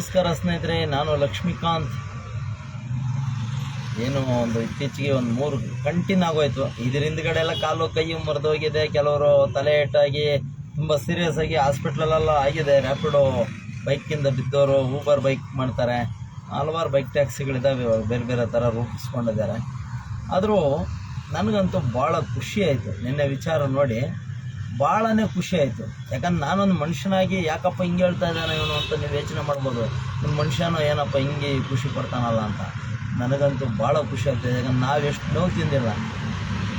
ನಮಸ್ಕಾರ ಸ್ನೇಹಿತರೆ, ನಾನು ಲಕ್ಷ್ಮೀಕಾಂತ್. ಏನು ಒಂದು ಇತ್ತೀಚೆಗೆ ಒಂದು ಮೂರು ಕಂಟಿನ್ ಆಗೋಯ್ತು. ಇದ್ರ ಹಿಂದ್ಗಡೆ ಎಲ್ಲ ಕಾಲು ಕೈ ಮುರಿದೋಗಿದೆ ಕೆಲವರು ತಲೆ ಏಟಾಗಿ ತುಂಬ ಸೀರಿಯಸ್ ಆಗಿ ಹಾಸ್ಪಿಟ್ಲಲ್ಲೆಲ್ಲ ಆಗಿದೆ. ರ್ಯಾಪಿಡೋ ಬೈಕಿಂದ ಬಿದ್ದವರು ಊಬರ್ ಬೈಕ್ ಮಾಡ್ತಾರೆ. ಹಲವಾರು ಬೈಕ್ ಟ್ಯಾಕ್ಸಿಗಳಿದ್ದಾವೆ ಬೇರೆ ಬೇರೆ ಥರ ರೂಪಿಸ್ಕೊಂಡಿದ್ದಾರೆ. ಆದರೂ ನನಗಂತೂ ಭಾಳ ಖುಷಿ ಆಯಿತು. ನಿನ್ನೆ ವಿಚಾರ ನೋಡಿ. ಭಾಳನೇ ಖುಷಿ ಆಯಿತು. ಯಾಕಂದ್ರೆ ನಾನೊಂದು ಮನುಷ್ಯನಾಗಿ ಯಾಕಪ್ಪ ಹಿಂಗೆ ಹೇಳ್ತಾ ಇದ್ದಾನೆ ಇವನು ಅಂತ ನೀವು ಯೋಚನೆ ಮಾಡ್ಬೋದು. ನಿಮ್ಮ ಮನುಷ್ಯನೋ ಏನಪ್ಪ ಹಿಂಗೆ ಖುಷಿ ಪಡ್ತಾನಲ್ಲ ಅಂತ. ನನಗಂತೂ ಭಾಳ ಖುಷಿ ಆಗ್ತದೆ. ಯಾಕಂದ್ರೆ ನಾವು ಎಷ್ಟು ನೋವು ತಿಂದಿಲ್ಲ.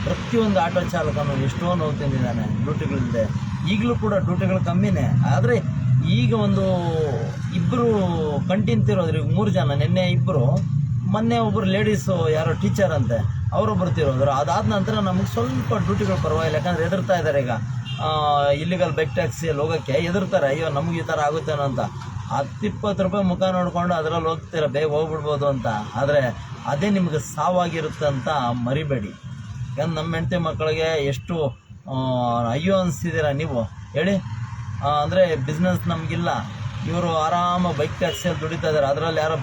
ಪ್ರತಿಯೊಂದು ಆಟೋ ಚಾಲಕನು ಎಷ್ಟೋ ನೋವು ತಿಂದಿದ್ದಾನೆ ಡ್ಯೂಟಿಗಳಿದೆ ಈಗಲೂ ಕೂಡ ಡ್ಯೂಟಿಗಳು ಕಮ್ಮಿನೇ. ಆದರೆ ಈಗ ಒಂದು ಇಬ್ಬರು ಕಂಟಿನ್ ತಿರೋದ್ರು ಈಗ ಮೂರು ಜನ, ನಿನ್ನೆ ಇಬ್ಬರು ಮೊನ್ನೆ ಒಬ್ಬರು ಲೇಡೀಸು ಯಾರೋ ಟೀಚರ್ ಅಂತೆ ಅವರು ತಿರೋದ್ರು. ಅದಾದ ನಂತರ ನಮಗೆ ಸ್ವಲ್ಪ ಡ್ಯೂಟಿಗಳು ಪರವಾಗಿಲ್ಲ. ಯಾಕಂದ್ರೆ ಹೆದರ್ತಾ ಇದ್ದಾರೆ ಈಗ. ಇಲ್ಲಿಗಲ್ ಬೈಕ್ ಟ್ಯಾಕ್ಸಿಯಲ್ಲಿ ಹೋಗೋಕ್ಕೆ ಹೆದರ್ತಾರೆ, ಅಯ್ಯೋ, ನಮಗೆ ಈ ಥರ ಆಗುತ್ತೇನೋ ಅಂತ. ಹತ್ತಿಪ್ಪತ್ತು ರೂಪಾಯಿ ಮುಖ ನೋಡ್ಕೊಂಡು ಅದರಲ್ಲಿ ಹೋಗ್ತೀರ, ಬೇಗ ಹೋಗ್ಬಿಡ್ಬೋದು ಅಂತ. ಆದರೆ ಅದೇ ನಿಮಗೆ ಸಾವಾಗಿರುತ್ತೆ ಅಂತ ಮರಿಬೇಡಿ. ಯಾಕಂದ್ರೆ ನಮ್ಮ ಹೆಂಡತಿ ಮಕ್ಕಳಿಗೆ ಎಷ್ಟು ಅಯ್ಯೋ ಅನಿಸ್ತಿದ್ದೀರಾ ನೀವು? ಹೇಳಿ. ಅಂದರೆ ಬಿಸ್ನೆಸ್ ನಮಗಿಲ್ಲ. ಇವರು ಆರಾಮ ಬೈಕ್ ಟ್ಯಾಕ್ಸಿಯಲ್ಲಿ ದುಡಿತಾ ಇದ್ದಾರೆ. ಅದರಲ್ಲಿ ಯಾರೋ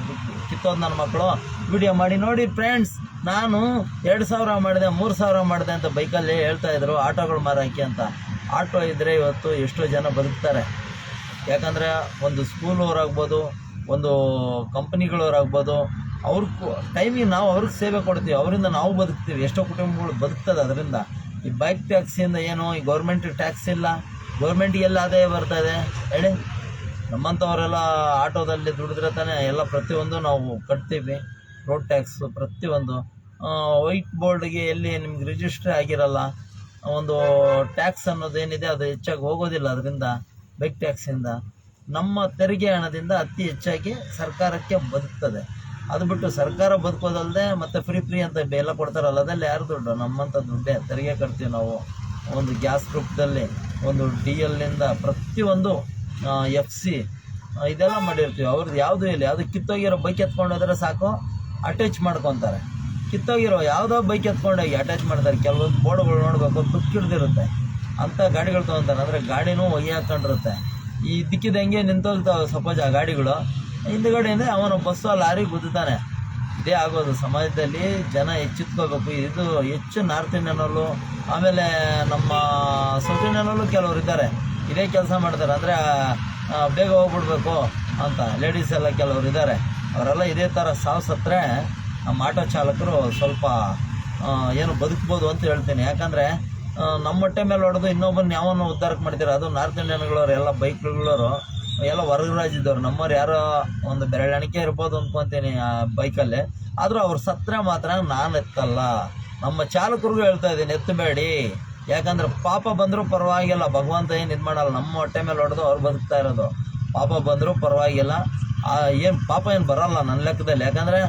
ಕಿತ್ತೋದು ನನ್ನ ಮಕ್ಕಳು, ವಿಡಿಯೋ ಮಾಡಿ, ನೋಡಿ ಫ್ರೆಂಡ್ಸ್ ನಾನು ಎರಡು ಸಾವಿರ ಮಾಡಿದೆ, ಮೂರು ಸಾವಿರ ಮಾಡಿದೆ ಅಂತ ಬೈಕಲ್ಲಿ ಹೇಳ್ತಾ ಇದ್ರು, ಆಟೋಗಳು ಮಾರಾಕಿ ಅಂತ. ಆಟೋ ಇದ್ದರೆ ಇವತ್ತು ಎಷ್ಟೋ ಜನ ಬದುಕ್ತಾರೆ. ಯಾಕಂದರೆ ಒಂದು ಸ್ಕೂಲವರಾಗ್ಬೋದು, ಒಂದು ಕಂಪ್ನಿಗಳವರಾಗ್ಬೋದು ಅವ್ರ ಟೈಮಿಗೆ ನಾವು ಅವ್ರಿಗೆ ಸೇವೆ ಕೊಡ್ತೀವಿ, ಅವರಿಂದ ನಾವು ಬದುಕ್ತೀವಿ. ಎಷ್ಟೋ ಕುಟುಂಬಗಳು ಬದುಕ್ತದೆ ಅದರಿಂದ. ಈ ಬೈಕ್ ಟ್ಯಾಕ್ಸಿಯಿಂದ ಏನು, ಈ ಗೌರ್ಮೆಂಟ್ ಟ್ಯಾಕ್ಸ್ ಇಲ್ಲ ಗೌರ್ಮೆಂಟಿಗೆ ಎಲ್ಲ ಆದಾಯ ಇದೆ ಹೇಳಿ? ನಮ್ಮಂಥವರೆಲ್ಲ ಆಟೋದಲ್ಲಿ ದುಡಿದ್ರೆ ತಾನೇ ಎಲ್ಲ ಪ್ರತಿಯೊಂದು ನಾವು ಕಟ್ತೀವಿ. ರೋಡ್ ಟ್ಯಾಕ್ಸು ಪ್ರತಿಯೊಂದು. ವೈಟ್ ಬೋರ್ಡ್ಗೆ ಎಲ್ಲಿ ನಿಮ್ಗೆ ರಿಜಿಸ್ಟ್ರ್ ಆಗಿರಲ್ಲ ಒಂದು ಟ್ಯಾಕ್ಸ್ ಅನ್ನೋದೇನಿದೆ ಅದು ಹೆಚ್ಚಾಗಿ ಹೋಗೋದಿಲ್ಲ ಅದರಿಂದ ಬೈಕ್ ಟ್ಯಾಕ್ಸಿಂದ ನಮ್ಮ ತೆರಿಗೆ ಹಣದಿಂದ ಅತಿ ಹೆಚ್ಚಾಗಿ ಸರ್ಕಾರಕ್ಕೆ ಬದುಕ್ತದೆ. ಅದು ಬಿಟ್ಟು ಸರ್ಕಾರ ಬದುಕೋದಲ್ಲದೆ ಮತ್ತು ಫ್ರೀ ಫ್ರೀ ಅಂತ ಎಲ್ಲ ಕೊಡ್ತಾರಲ್ಲ, ಅದೆಲ್ಲ ಯಾರು ದುಡ್ಡು? ನಮ್ಮಂಥ ದುಡ್ಡೇ. ತೆರಿಗೆ ಕಟ್ತೀವಿ ನಾವು. ಒಂದು ಗ್ಯಾಸ್ ರೂಪದಲ್ಲಿ ಒಂದು ಡಿ ಎಲ್ನಿಂದ ಪ್ರತಿಯೊಂದು ಎಫ್ ಸಿ ಇದೆಲ್ಲ ಮಾಡಿರ್ತೀವಿ. ಅವ್ರದ್ದು ಯಾವುದೂ ಇಲ್ಲ. ಯಾವುದು ಕಿತ್ತೋಗಿರೋ ಬೈಕ್ ಎತ್ಕೊಂಡು ಹೋದ್ರೆ ಸಾಕು ಅಟ್ಯಾಚ್ ಮಾಡ್ಕೊತಾರೆ. ಕಿತ್ತೋಗಿರೋ ಯಾವುದೋ ಬೈಕ್ ಎತ್ಕೊಂಡೋಗಿ ಅಟ್ಯಾಚ್ ಮಾಡ್ತಾರೆ. ಕೆಲವೊಂದು ಬೋರ್ಡ್ಗಳು ನೋಡಬೇಕು ತುಕ್ಕಿಡ್ದಿರುತ್ತೆ ಅಂಥ ಗಾಡಿಗಳು ತೊಗೊತಾರೆ ಅಂದರೆ ಗಾಡಿನೂ ಒಯ್ಯ ಹಾಕೊಂಡಿರುತ್ತೆ. ಈ ದಿಕ್ಕಿದಂಗೆ ನಿಂತೋಗ್ತಾವೆ ಸಪೋಸ್ ಆ ಗಾಡಿಗಳು. ಹಿಂದುಗಡೆಯಿಂದ ಅವನು ಬಸ್ಸು ಲಾರಿ ಗುದ್ದಾನೆ ಇದೇ ಆಗೋದು. ಸಮಾಜದಲ್ಲಿ ಜನ ಹೆಚ್ಚಿತ್ಕೋಬೇಕು ಇದು ಹೆಚ್ಚು ನಾರ್ತ್ ಇಂಡಿಯನಲ್ಲೂ ಆಮೇಲೆ ನಮ್ಮ ಸೌತ್ ಇಂಡಿಯನಲ್ಲೂ ಕೆಲವರು ಇದ್ದಾರೆ. ಇದೇ ಕೆಲಸ ಮಾಡ್ತಾರೆ. ಅಂದರೆ ಬೇಗ ಹೋಗ್ಬಿಡ್ಬೇಕು ಅಂತ. ಲೇಡೀಸ್ ಎಲ್ಲ ಕೆಲವರು ಇದ್ದಾರೆ. ಅವರೆಲ್ಲ ಇದೇ ಥರ ಸಾವು ನಮ್ಮ ಆಟೋ ಚಾಲಕರು ಸ್ವಲ್ಪ ಏನು ಬದುಕ್ಬೋದು ಅಂತ ಹೇಳ್ತೀನಿ. ಯಾಕಂದರೆ ನಮ್ಮ ಹೊಟ್ಟೆ ಮೇಲೆ ಹೊಡೆದು ಇನ್ನೊಬ್ಬನ ಯಾವನ್ನ ಉದ್ಧಾರಕ್ಕೆ ಮಾಡ್ತೀರ ಅದು ನಾರ್ತ್ ಇಂಡಿಯನ್ಗಳವ್ರು ಎಲ್ಲ ಬೈಕ್ಗಳವರು, ಎಲ್ಲ ಹೊರಗೆ ರಾಜ್ಯದವ್ರು ನಮ್ಮವ್ರು ಯಾರೋ ಒಂದು ಬೆರಳೆಣಿಕೆ ಇರ್ಬೋದು ಅಂದ್ಕೊತೀನಿ ಆ ಬೈಕಲ್ಲಿ. ಆದರೂ ಅವ್ರು ಸತ್ತರೆ ಮಾತ್ರ ನಾನು ಎತ್ತಲ್ಲ. ನಮ್ಮ ಚಾಲಕರಿಗೂ ಹೇಳ್ತಾ ಇದ್ದೀನಿ, ಎತ್ತಬೇಡಿ. ಯಾಕಂದ್ರೆ ಪಾಪ ಬಂದರೂ ಪರವಾಗಿಲ್ಲ. ಭಗವಂತ ಏನು ಇದು ಮಾಡಲ್ಲ. ನಮ್ಮ ಹೊಟ್ಟೆ ಮೇಲೆ ಹೊಡೆದು ಅವ್ರು ಬದುಕ್ತಾ ಇರೋದು. ಪಾಪ ಬಂದರೂ ಪರವಾಗಿಲ್ಲ. ಏನು ಪಾಪ ಏನು ಬರಲ್ಲ ನನ್ನ ಲೆಕ್ಕದಲ್ಲಿ. ಯಾಕಂದರೆ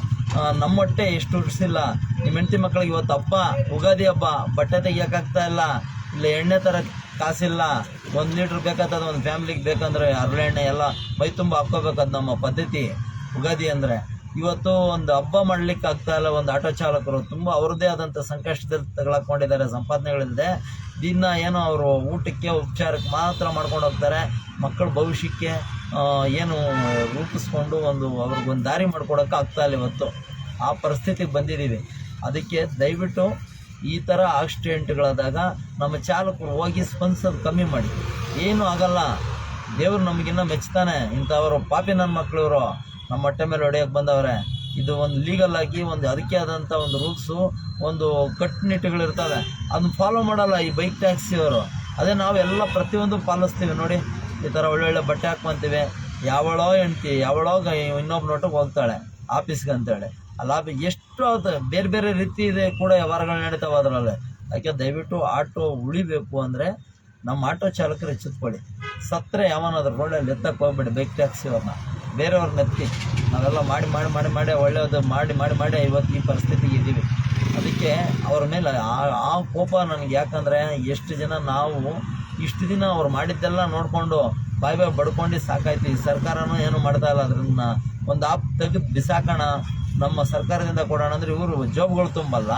ನಮ್ಮ ಹೊಟ್ಟೆ ಎಷ್ಟು ಉಡಿಸಿಲ್ಲ ನಿಮ್ಮ ಹೆಂಡತಿ ಮಕ್ಕಳಿಗೆ ಇವತ್ತು ಹಬ್ಬ, ಉಗಾದಿ ಹಬ್ಬ, ಬಟ್ಟೆ ತೆಗಿಯೋಕ್ಕಾಗ್ತಾ ಇಲ್ಲ. ಇಲ್ಲ ಎಣ್ಣೆ ಥರ ಕಾಸಿಲ್ಲ. ಒಂದು ಲೀಟ್ರ್ ಬೇಕಾಗ್ತದೆ ಒಂದು ಫ್ಯಾಮ್ಲಿಗೆ ಬೇಕಂದ್ರೆ ಹರಳೆಣ್ಣೆ ಎಲ್ಲ ಮೈ ತುಂಬ ನಮ್ಮ ಪದ್ಧತಿ, ಉಗಾದಿ ಅಂದರೆ. ಇವತ್ತು ಒಂದು ಹಬ್ಬ ಮಾಡ್ಲಿಕ್ಕೆ ಆಗ್ತಾ ಇಲ್ಲ ಒಂದು ಆಟೋ ಚಾಲಕರು. ತುಂಬ ಅವ್ರದ್ದೇ ಆದಂಥ ಸಂಕಷ್ಟದಲ್ಲಿ ತಗೊಳಕೊಂಡಿದ್ದಾರೆ ಸಂಪಾದನೆಗಳಿಲ್ಲದೆ. ದಿನ ಏನೋ ಅವರು ಊಟಕ್ಕೆ ಉಪಚಾರಕ್ಕೆ ಮಾತ್ರ ಮಾಡ್ಕೊಂಡು ಹೋಗ್ತಾರೆ. ಮಕ್ಕಳ ಭವಿಷ್ಯಕ್ಕೆ ಏನು ರೂಪಿಸ್ಕೊಂಡು ಒಂದು ಅವ್ರಿಗೊಂದು ದಾರಿ ಮಾಡ್ಕೊಡೋಕೆ ಆಗ್ತಾ ಇಲ್ಲ ಇವತ್ತು. ಆ ಪರಿಸ್ಥಿತಿಗೆ ಬಂದಿದ್ದೀವಿ. ಅದಕ್ಕೆ ದಯವಿಟ್ಟು ಈ ಥರ ಆಕ್ಸಿಡೆಂಟ್ಗಳಾದಾಗ ನಮ್ಮ ಚಾಲಕರು ಹೋಗಿ ಸ್ಪಂದಿಸೋದು ಕಮ್ಮಿ ಮಾಡಿ. ಏನೂ ಆಗಲ್ಲ. ದೇವರು ನಮಗಿನ್ನ ಮೆಚ್ತಾನೆ. ಇಂಥವರು ಪಾಪಿ ನನ್ನ ಮಕ್ಕಳವರು ನಮ್ಮ ಹೊಟ್ಟೆ ಮೇಲೆ ಹೊಡೆಯೋಕೆ ಬಂದವ್ರೆ. ಇದು ಒಂದು ಲೀಗಲ್ ಆಗಿ ಒಂದು ಅದಕ್ಕೆ ಆದಂಥ ಒಂದು ರೂಲ್ಸು, ಒಂದು ಕಟ್ಟುನಿಟ್ಟುಗಳಿರ್ತವೆ ಅದನ್ನ ಫಾಲೋ ಮಾಡಲ್ಲ ಈ ಬೈಕ್ ಟ್ಯಾಕ್ಸಿಯವರು ಅದೇ ನಾವೆಲ್ಲ ಪ್ರತಿಯೊಂದು ಪಾಲಿಸ್ತೀವಿ ನೋಡಿ. ಈ ಥರ ಒಳ್ಳೊಳ್ಳೆ ಬಟ್ಟೆ ಹಾಕ್ಕೊಂತೀವಿ. ಯಾವಳೋ ಹೆಂಡ್ತಿ, ಯಾವಳೋ ಇನ್ನೊಬ್ಬ ನೋಟಕ್ಕೆ ಹೋಗ್ತಾಳೆ, ಆಫೀಸ್ಗೆ ಅಂತೇಳಿ. ಅಲ್ಲ ಎಷ್ಟು ಅದು ಬೇರೆ ಬೇರೆ ರೀತಿ ಇದೆ ಕೂಡ ವ್ಯವಹಾರಗಳು ನಡೀತಾವೆ ಅದರಲ್ಲಿ. ಯಾಕೆ ದಯವಿಟ್ಟು ಆಟೋ ಉಳಿಬೇಕು ಅಂದರೆ ನಮ್ಮ ಆಟೋ ಚಾಲಕರು ಎಚ್ಚೆತ್ಕೊಳ್ಳಿ. ಸತ್ತರೆ ಯಾವನಾದ್ರೂ ರೋಡಲ್ಲಿ ಎತ್ತಕ್ಕೆ ಹೋಗ್ಬೇಡಿ ಬೈಕ್ ಟ್ಯಾಕ್ಸಿ ಅವ್ರನ್ನ. ಬೇರೆಯವ್ರನ್ನ ಎತ್ತಿ ನಾವೆಲ್ಲ ಮಾಡಿ ಮಾಡಿ ಮಾಡಿ ಮಾಡಿ ಒಳ್ಳೆಯದು ಮಾಡಿ ಮಾಡಿ ಮಾಡಿ ಇವತ್ತು ಈ ಪರಿಸ್ಥಿತಿಗೆ ಇದ್ದೀವಿ. ಅದಕ್ಕೆ ಅವ್ರ ಮೇಲೆ ಆ ಆ ಕೋಪ ನನಗೆ ಯಾಕಂದರೆ ಎಷ್ಟು ಜನ ನಾವು ಇಷ್ಟು ದಿನ ಅವ್ರು ಮಾಡಿದ್ದೆಲ್ಲ ನೋಡಿಕೊಂಡು ಬಾಯ್ ಬಾಯ್ ಬಡ್ಕೊಂಡು ಸಾಕಾಯ್ತು. ಈ ಸರ್ಕಾರನೂ ಏನು ಮಾಡ್ತಾ ಇಲ್ಲ ಅದನ್ನ ಒಂದು ಆಪ್ ತೆಗೆದು ಬಿಸಾಕೋಣ, ನಮ್ಮ ಸರ್ಕಾರದಿಂದ ಕೊಡೋಣ ಅಂದರೆ ಇವರು ಜಾಬ್ಗಳು ತುಂಬಲ್ಲ.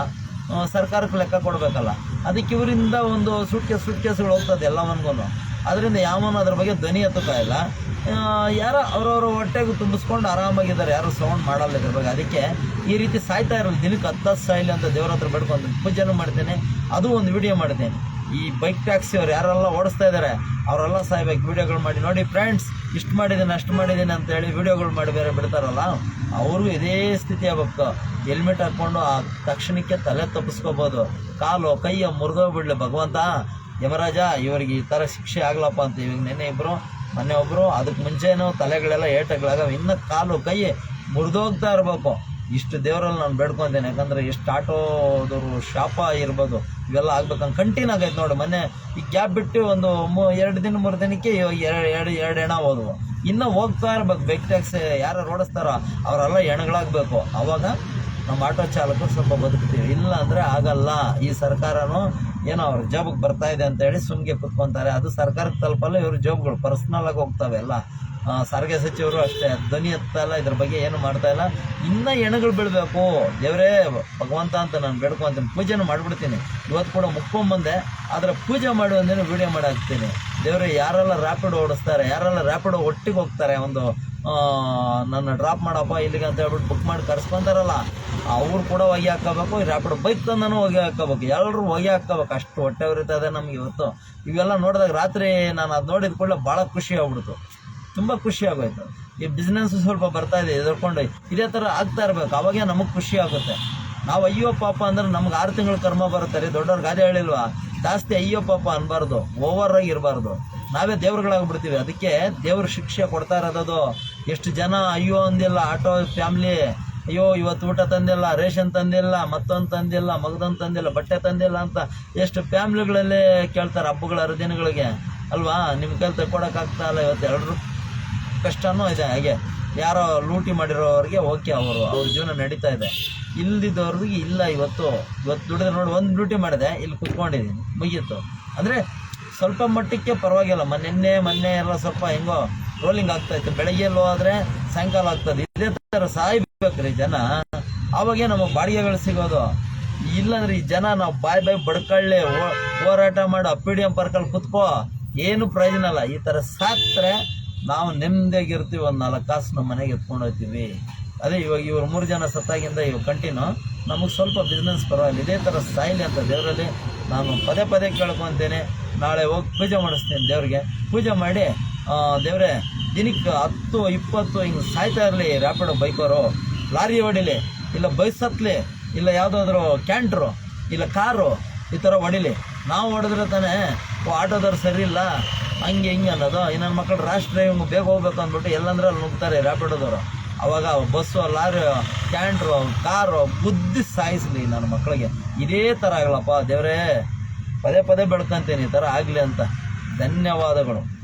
ಸರ್ಕಾರಕ್ಕೆ ಲೆಕ್ಕ ಕೊಡಬೇಕಲ್ಲ. ಅದಕ್ಕೆ ಇವರಿಂದ ಒಂದು ಸುಟ್ಕೆ ಸುಟ್ಕೇಸ್ಗಳು ಹೋಗ್ತದೆ ಎಲ್ಲವನ್ಗೂ ಅದರಿಂದ ಯಾವನು ಅದ್ರ ಬಗ್ಗೆ ಧ್ವನಿ ಎತ್ತುತ್ತಾ ಇಲ್ಲ. ಯಾರ ಅವ್ರವ್ರ ಹೊಟ್ಟೆಗೆ ತುಂಬಿಸ್ಕೊಂಡು ಆರಾಮಾಗಿದ್ದಾರೆ. ಯಾರು ಸೌಂಡ್ ಮಾಡಲ್ಲ ಇದ್ರ ಬಗ್ಗೆ. ಅದಕ್ಕೆ ಈ ರೀತಿ ಸಾಯ್ತಾ ಇರಲ್ಲ ದಿನಕ್ಕೆ ಹತ್ತು ಸಾಯಿಲಿ ಅಂತ ದೇವ್ರ ಹತ್ರ ಬೇಡ್ಕೊಂಡು ಪೂಜೆನೂ ಮಾಡ್ತೇನೆ. ಅದು ಒಂದು ವಿಡಿಯೋ ಮಾಡ್ತೇನೆ. ಈ ಬೈಕ್ ಟ್ಯಾಕ್ಸಿ ಅವ್ರು ಯಾರೆಲ್ಲ ಓಡಿಸ್ತಾ ಇದ್ದಾರೆ ಅವರೆಲ್ಲ ಸಾಯ್ಬೇಕು. ವಿಡಿಯೋಗಳು ಮಾಡಿ ನೋಡಿ ಫ್ರೆಂಡ್ಸ್ ಇಷ್ಟು ಮಾಡಿದ್ದೀನಿ, ಅಷ್ಟು ಮಾಡಿದ್ದೀನಿ ಅಂತ ಹೇಳಿ ವಿಡಿಯೋಗಳು ಮಾಡಿ ಬೇರೆ ಬಿಡ್ತಾರಲ್ಲ, ಅವರು ಇದೇ ಸ್ಥಿತಿ ಆಗ್ಬೇಕು. ಹೆಲ್ಮೆಟ್ ಹಾಕ್ಕೊಂಡು ಆ ತಕ್ಷಣಕ್ಕೆ ತಲೆ ತಪ್ಪಿಸ್ಕೋಬೋದು. ಕಾಲು ಕೈಯ ಮುರಿದೋಗ್ಬಿಡ್ಲಿ ಭಗವಂತ. ಯಮರಾಜ, ಇವರಿಗೆ ಈ ಥರ ಶಿಕ್ಷೆ ಆಗ್ಲಪ್ಪ ಅಂತ ಇವಾಗ ನೆನ್ನೆ ಇಬ್ಬರು ಮೊನ್ನೆ ಒಬ್ಬರು ಅದಕ್ಕೆ ಮುಂಚೆನೂ ತಲೆಗಳೆಲ್ಲ ಏಟಗಳಾಗ ಇನ್ನು ಕಾಲು, ಕೈ ಮುರಿದೋಗ್ತಾ ಇರಬೇಕು. ಇಷ್ಟು ದೇವರಲ್ಲಿ ನಾನು ಬೇಡ್ಕೊಂತೇನೆ. ಯಾಕಂದರೆ ಎಷ್ಟು ಆಟೋದವರು ಶಾಪ ಇರ್ಬೋದು. ಇವೆಲ್ಲ ಆಗ್ಬೇಕಂತ ಕಂಟಿನ್ಯೂ ಆಗೈತೆ ನೋಡಿ. ಮೊನ್ನೆ ಈ ಗ್ಯಾಪ್ ಬಿಟ್ಟು ಒಂದು ಮೂ ಎರಡು ದಿನ, ಮೂರು ದಿನಕ್ಕೆ ಎರಡು ಎರಡು ಎರಡು ಹೆಣ ಹೋದವು. ಇನ್ನೂ ಹೋಗ್ತಾ ಇರ್ಬೇಕು. ಬೈಕ್ ಟ್ಯಾಕ್ಸಿ ಯಾರು ಓಡಿಸ್ತಾರೋ ಅವರೆಲ್ಲ ಹೆಣಗಳಾಗಬೇಕು. ಅವಾಗ ನಮ್ಮ ಆಟೋ ಚಾಲಕರು ಸ್ವಲ್ಪ ಬದುಕ್ತೀವಿ. ಇಲ್ಲ ಅಂದರೆ ಆಗಲ್ಲ. ಈ ಸರ್ಕಾರನೂ ಏನೋ ಅವ್ರ ಜಾಬ್ಗೆ ಬರ್ತಾ ಇದೆ ಅಂತ ಹೇಳಿ ಸುಮ್ಗೆ ಕುತ್ಕೊತಾರೆ. ಅದು ಸರ್ಕಾರಕ್ಕೆ ತಲುಪಲ್ಲ, ಇವ್ರ ಜಾಬ್ಗಳು ಪರ್ಸ್ನಲ್ ಆಗಿ ಹೋಗ್ತವೆ ಎಲ್ಲ ಸಾರಿಗೆ ಸಚಿವರು ಅಷ್ಟೇ. ಧ್ವನಿ ಎತ್ತಾ ಇಲ್ಲ, ಇದ್ರ ಬಗ್ಗೆ ಏನು ಮಾಡ್ತಾ ಇಲ್ಲ. ಇನ್ನೂ ಹೆಣಗಳು ಬೀಳಬೇಕು. ದೇವರೇ, ಭಗವಂತ ಅಂತ ನಾನು ಬೇಡ್ಕೊಂತೀನಿ. ಪೂಜೆನೂ ಮಾಡಿಬಿಡ್ತೀನಿ. ಇವತ್ತು ಕೂಡ ಮುಕ್ಕೊಂಬಂದೆ. ಆದರೆ ಪೂಜೆ ಮಾಡಿ ಒಂದಿನ ವಿಡಿಯೋ ಮಾಡಿ ಹಾಕ್ತೀನಿ. ದೇವರೇ, ಯಾರೆಲ್ಲ ರ್ಯಾಪಿಡ್ ಓಡಿಸ್ತಾರೆ, ಯಾರೆಲ್ಲ ರ್ಯಾಪಿಡ್ ಒಟ್ಟಿಗೆ ಹೋಗ್ತಾರೆ, ಒಂದು ನನ್ನ ಡ್ರಾಪ್ ಮಾಡಪ್ಪ ಇಲ್ಲಿಗೆ ಅಂತ ಹೇಳ್ಬಿಟ್ಟು ಬುಕ್ ಮಾಡಿ ಕರ್ಸ್ಕೊಂತಾರಲ್ಲ, ಅವ್ರು ಕೂಡ ಹೊಗೆ ಹಾಕೋಬೇಕು ರ್ಯಾಪಿಡ್ ಬೈಕ್ ತಂದನೂ ಹೊಗೆ ಹಾಕೋಬೇಕು ಎಲ್ಲರೂ ಹೊಗೆ ಹಾಕೋಬೇಕು ಅಷ್ಟು ಹೊಟ್ಟೆ ಉರಿತದೆ ನಮ್ಗೆ ಇವತ್ತು. ಇವೆಲ್ಲ ನೋಡಿದಾಗ ರಾತ್ರಿ ನಾನು ಅದು ನೋಡಿದ ಕೂಡಲೇ ಭಾಳ ಖುಷಿ ಆಗ್ಬಿಡ್ತು. ತುಂಬ ಖುಷಿ ಆಗೋಯ್ತು. ಈ ಬಿಸ್ನೆಸ್ ಸ್ವಲ್ಪ ಬರ್ತಾ ಇದೆ ಎದುರ್ಕೊಂಡು ಇದೇ ಥರ ಆಗ್ತಾ ಇರಬೇಕು. ಅವಾಗೇ ನಮಗೆ ಖುಷಿ ಆಗುತ್ತೆ. ನಾವು ಅಯ್ಯೋ ಪಾಪ ಅಂದ್ರೆ ನಮ್ಗೆ ಆರು ತಿಂಗಳು ಕರ್ಮ ಬರುತ್ತೆ ರೀ. ದೊಡ್ಡವ್ರು ಗಾದೆ ಹೇಳಿಲ್ವಾ? ಜಾಸ್ತಿ ಅಯ್ಯೋ ಪಾಪ ಅನ್ಬಾರ್ದು. ಓವರ್ ಆಗಿ ಇರಬಾರ್ದು. ನಾವೇ ದೇವ್ರುಗಳಾಗ್ಬಿಡ್ತೀವಿ ಅದಕ್ಕೆ ದೇವ್ರ ಶಿಕ್ಷೆ ಕೊಡ್ತಾ ಇರೋದು ಎಷ್ಟು ಜನ ಅಯ್ಯೋ ಅಂದಿಲ್ಲ, ಆಟೋ ಫ್ಯಾಮ್ಲಿ, ಅಯ್ಯೋ ಇವತ್ತು ಊಟ ತಂದಿಲ್ಲ, ರೇಷನ್ ತಂದಿಲ್ಲ, ಮತ್ತೊಂದು ತಂದಿಲ್ಲ, ಮಗದೊಂದು ತಂದಿಲ್ಲ, ಬಟ್ಟೆ ತಂದಿಲ್ಲ ಅಂತ ಎಷ್ಟು ಫ್ಯಾಮ್ಲಿಗಳಲ್ಲೇ ಕೇಳ್ತಾರೆ ಹಬ್ಬಗಳ ಹರಿದಿನಗಳಿಗೆ. ಅಲ್ವಾ? ನಿಮ್ಮ ಕೈಲಿ ತಗೊಳಕ್ಕಾಗ್ತಾ ಇಲ್ಲ. ಇವತ್ತು ಎಲ್ಲರೂ ಕಷ್ಟನೂ ಇದೆ. ಹಾಗೆ ಯಾರೋ ಲೂಟಿ ಮಾಡಿರೋರಿಗೆ ಓಕೆ ಅವರು, ಅವ್ರ ಜೀವನ ನಡೀತಾ ಇದೆ. ಇಲ್ದಿದ್ದವ್ರಿಗೆ ಇಲ್ಲ ಇವತ್ತು. ಇವತ್ತು ದುಡಿದ್ರೆ ನೋಡಿ, ಒಂದು ಡ್ಯೂಟಿ ಮಾಡಿದೆ, ಇಲ್ಲಿ ಕುತ್ಕೊಂಡಿದ್ದೀನಿ ಮುಗಿಯಿತು ಅಂದರೆ ಸ್ವಲ್ಪ ಮಟ್ಟಕ್ಕೆ ಪರವಾಗಿಲ್ಲ. ಮೊನ್ನೆ ಮೊನ್ನೆ ಎಲ್ಲ ಸ್ವಲ್ಪ ಹೆಂಗೋ ರೋಲಿಂಗ್ ಆಗ್ತಾ ಇತ್ತು. ಬೆಳಗ್ಗೆ ಆದರೆ ಸಾಯಂಕಾಲ ಆಗ್ತದೆ. ಇದೇ ಥರ ಸಾಯ್ಬೇಕ್ರಿ ಜನ. ಆವಾಗೇ ನಮಗೆ ಬಾಡಿಗೆಗಳು ಸಿಗೋದು. ಇಲ್ಲಾಂದ್ರೆ ಈ ಜನ ನಾವು ಬಾಯ್ ಬಾಯ್ ಬಡ್ಕೊಳ್ಳಿ ಹೋರಾಟ ಮಾಡಿ, ಅಪ್ಪಿಡಿಯಂ ಪಾರ್ಕಲ್ಲಿ ಕುತ್ಕೋ. ಏನು ಪ್ರಯೋಜನ ಅಲ್ಲ ಈ ಥರ ಸಾಕ್ತಾರೆ ನಾವು ನೆಮ್ಮದಿಯಾಗಿರ್ತೀವಿ, ಒಂದು ನಾಲ್ಕು ಕಾಸು ನಮ್ಮ ಮನೆಗೆ ಎತ್ಕೊಂಡು ಹೋಗ್ತೀವಿ. ಅದೇ ಇವಾಗ ಇವ್ರು ಮೂರು ಜನ ಸತ್ತಾಗಿಂದ ಇವು ಕಂಟಿನ್ಯೂ ನಮಗೆ ಸ್ವಲ್ಪ ಬಿಸ್ನೆಸ್ ಪರವಾಗಿಲ್ಲ. ಇದೇ ಥರ ಸಾಯಿಲಿ ಅಂತ ದೇವರಲ್ಲಿ ನಾನು ಪದೇ ಪದೇ ಕೇಳ್ಕೊತೇನೆ. ನಾಳೆ ಹೋಗಿ ಪೂಜೆ ಮಾಡಿಸ್ತೇನೆ ದೇವ್ರಿಗೆ. ಪೂಜೆ ಮಾಡಿ ದೇವರೇ, ದಿನಕ್ಕೆ ಹತ್ತು, ಇಪ್ಪತ್ತು ಹಿಂಗೆ ಸಾಯ್ತಾ ಇರಲಿ ರ್ಯಾಪಿಡೋ ಬೈಕವರು ಲಾರಿ ಹೊಡಿಲಿ, ಇಲ್ಲ ಬೈಸ್ ಹತ್ಲಿ ಇಲ್ಲ ಯಾವುದಾದ್ರು ಕ್ಯಾಂಟ್ರು ಇಲ್ಲ ಕಾರು, ಈ ಥರ ಹೊಡಿಲಿ. ನಾವು ಹೊಡೆದ್ರೆ ತಾನೇ ಆಟೋದವ್ರು ಸರಿ ಇಲ್ಲ. ಹಂಗೆ ಹಿಂಗೆ ಅನ್ನೋದು ಇನ್ನೊಂದು ಮಕ್ಕಳು ರಾಶ್ ಡ್ರೈವಿಂಗ್ ಬೇಗ ಹೋಗ್ಬೇಕು ಅಂದ್ಬಿಟ್ಟು ಎಲ್ಲಂದ್ರೆ ಅಲ್ಲಿ ನುಗ್ತಾರೆ ರ್ಯಾಪಿಡೋದವರು ಅವಾಗ ಬಸ್ಸು, ಲಾರಿ ಕ್ಯಾಂಟ್ರು ಕಾರು ಬುದ್ಧಿ ಸಾಯಿಸಲಿ ನನ್ನ ಮಕ್ಕಳಿಗೆ ಇದೇ ಥರ ಆಗಲಪ್ಪ, ದೇವರೇ, ಪದೇ ಪದೇ ಬೆಳ್ಕೊಂತೀನಿ ಈ ಥರ ಆಗಲಿ ಅಂತ. ಧನ್ಯವಾದಗಳು.